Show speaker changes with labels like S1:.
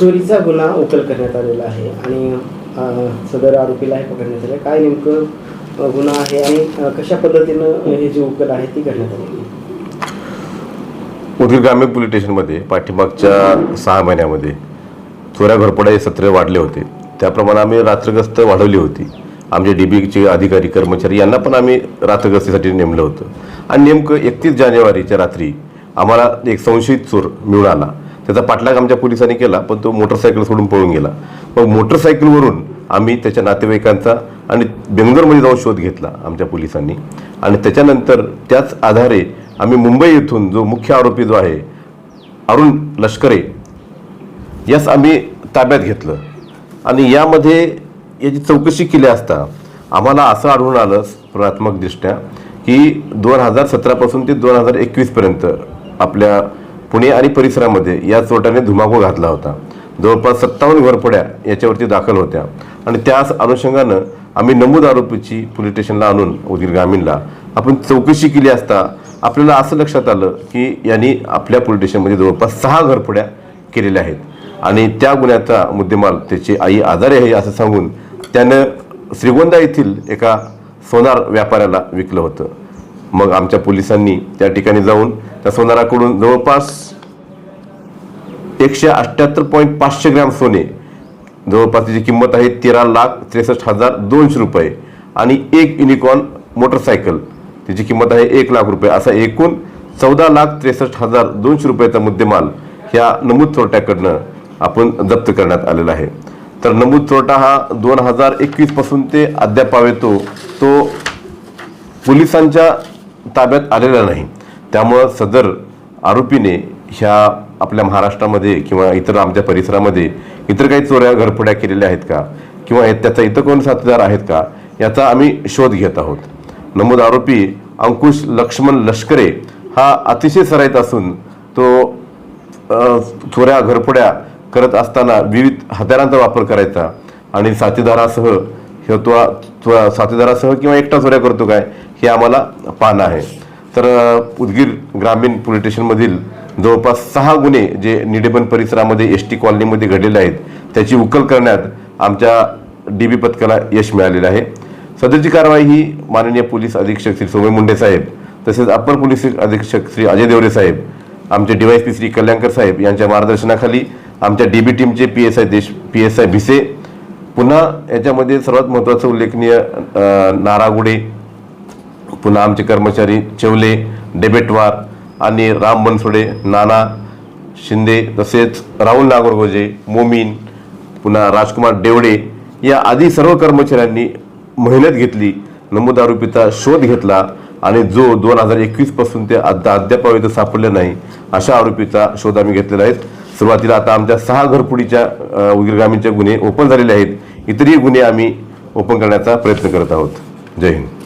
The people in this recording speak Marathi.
S1: चोरीचा गुन्हा उकल करण्यात आलेला आहे आणि सदर आरोपीला हे पकडण्यात आलं. काय नेमकं गुन्हा आहे आणि कशा पद्धतीनं हे जी उकल आहे ती करण्यात आलेली
S2: उदगीर ग्रामीण पोलीस स्टेशनमध्ये पाठीमागच्या सहा महिन्यामध्ये चोऱ्या घरपडा हे सत्र वाढले होते. त्याप्रमाणे आम्ही रात्रगस्त वाढवली होती. आमचे डी बीचे अधिकारी कर्मचारी यांना पण आम्ही रात्रगस्तीसाठी नेमलं होतं. आणि नेमकं एकतीस जानेवारीच्या रात्री आम्हाला एक संशयित चोर मिळून आला त्याचा पाठलाग आमच्या पोलिसांनी केला पण तो मोटरसायकल सोडून पळून गेला. मग मोटरसायकलवरून आम्ही त्याच्या नातेवाईकांचा आणि बेंगलोरमध्ये जाऊन शोध घेतला आमच्या पोलिसांनी. आणि त्याच्यानंतर त्याच आधारे आम्ही मुंबई येथून जो मुख्य आरोपी जो आहे अरुण लष्करे यास आम्ही ताब्यात घेतलं. आणि यामध्ये याची चौकशी केली असता आम्हाला असं आढळून आलं प्राथमिकदृष्ट्या की दोन हजार सतरापासून ते दोन हजार एकवीसपर्यंत आपल्या पुणे आणि परिसरामध्ये या चोटाने धुमाकूळ घातला होता. जवळपास सत्तावन्न घरफोड्या याच्यावरती दाखल होत्या. आणि त्याच अनुषंगानं आम्ही नमूद आरोपीची पोलीस स्टेशनला आणून उदगीर ग्रामीणला. आपण चौकशी केली असता आपल्याला असं लक्षात आलं की यांनी आपल्या पोलीस स्टेशनमध्ये जवळपास सहा घरफोड्या केलेल्या आहेत. आणि त्या गुन्ह्याचा मुद्देमाल त्याची आई आजारी आहे असं सांगून त्यानं श्रीगोंदा येथील एका सोनार व्यापाऱ्याला विकलं होतं. मग आमच्या पोलिसांनी त्या ठिकाणी जाऊन त्या सोनाराकडून जवळपास एकशे अठ्ठ्याहत्तर पॉईंट पाचशे ग्रॅम सोने. जवळपास त्याची किंमत आहे तेरा लाख त्रेसष्ट हजार दोनशे रुपये. आणि एक युनिकॉन मोटरसायकल त्याची किंमत आहे एक लाख रुपये. असा एकूण चौदा लाख त्रेसष्ट हजार दोनशे रुपयाचा मुद्देमाल ह्या नमूद चोरट्याकडनं आपण जप्त करण्यात आलेला आहे. तर नमूद चोरटा हा दोन हजार एकवीसपासून ते अद्याप येतो तो पोलिसांच्या ताब्यात आलेला नाही. त्यामुळं सदर आरोपीने ह्या आपल्या महाराष्ट्रामध्ये किंवा इतर आमच्या परिसरामध्ये इतर काही चोऱ्या घरफोड्या केलेल्या आहेत का? किंवा हे- त्याचा इतर कोण साथीदार आहेत का? याचा आम्ही शोध घेत आहोत. नमूद आरोपी अंकुश लक्ष्मण लष्करे हा अतिशय सराईत असून तो चोऱ्या घरफोड्या करत असताना विविध हत्यारांचा वापर करायचा आणि साथीदारासह हे तो तो साथीदारासह किंवा एकटा चोऱ्या करतो काय हे आम्हाला पाहणं आहे. तर उदगीर ग्रामीण पोलीस स्टेशनमधील जवळपास सहा गुन्हे जे निडेबन परिसरामध्ये एस टी कॉलनीमध्ये घडलेले आहेत त्याची उकल करण्यात आमच्या डी बी पथकाला यश मिळालेलं आहे. सदरची कारवाई ही माननीय पोलीस अधीक्षक श्री सोमय मुंडे साहेब तसेच अप्पर पोलीस अधीक्षक श्री अजय देवरे साहेब आमचे डीवायसपी श्री कल्याणकर साहेब यांच्या मार्गदर्शनाखाली आमच्या डी बी टीमचे पी एस आय देश पी एस आय भिसे पुन्हा याच्यामध्ये सर्वात महत्त्वाचं उल्लेखनीय नारागुडे पुन्हा आमचे कर्मचारी चेवले डेबेटवार आणि राम बनसोडे नाना शिंदे तसेच राहुल नागरगोजे मोमीन पुन्हा राजकुमार डेवडे या आदी सर्व कर्मचाऱ्यांनी मेहनत घेतली नमूद आरोपीचा शोध घेतला आणि जो दोन हजार एकवीसपासून ते अद्या अद्याप सापडले नाही अशा आरोपीचा शोध आम्ही घेतलेला आहे. सुरुवातीला आता आमच्या सहा घरपुडीच्या अ, गुन्हे ओपन झालेले आहेत. इतरही गुन्हे आम्ही ओपन करण्याचा प्रयत्न करत आहोत. जय हिंद.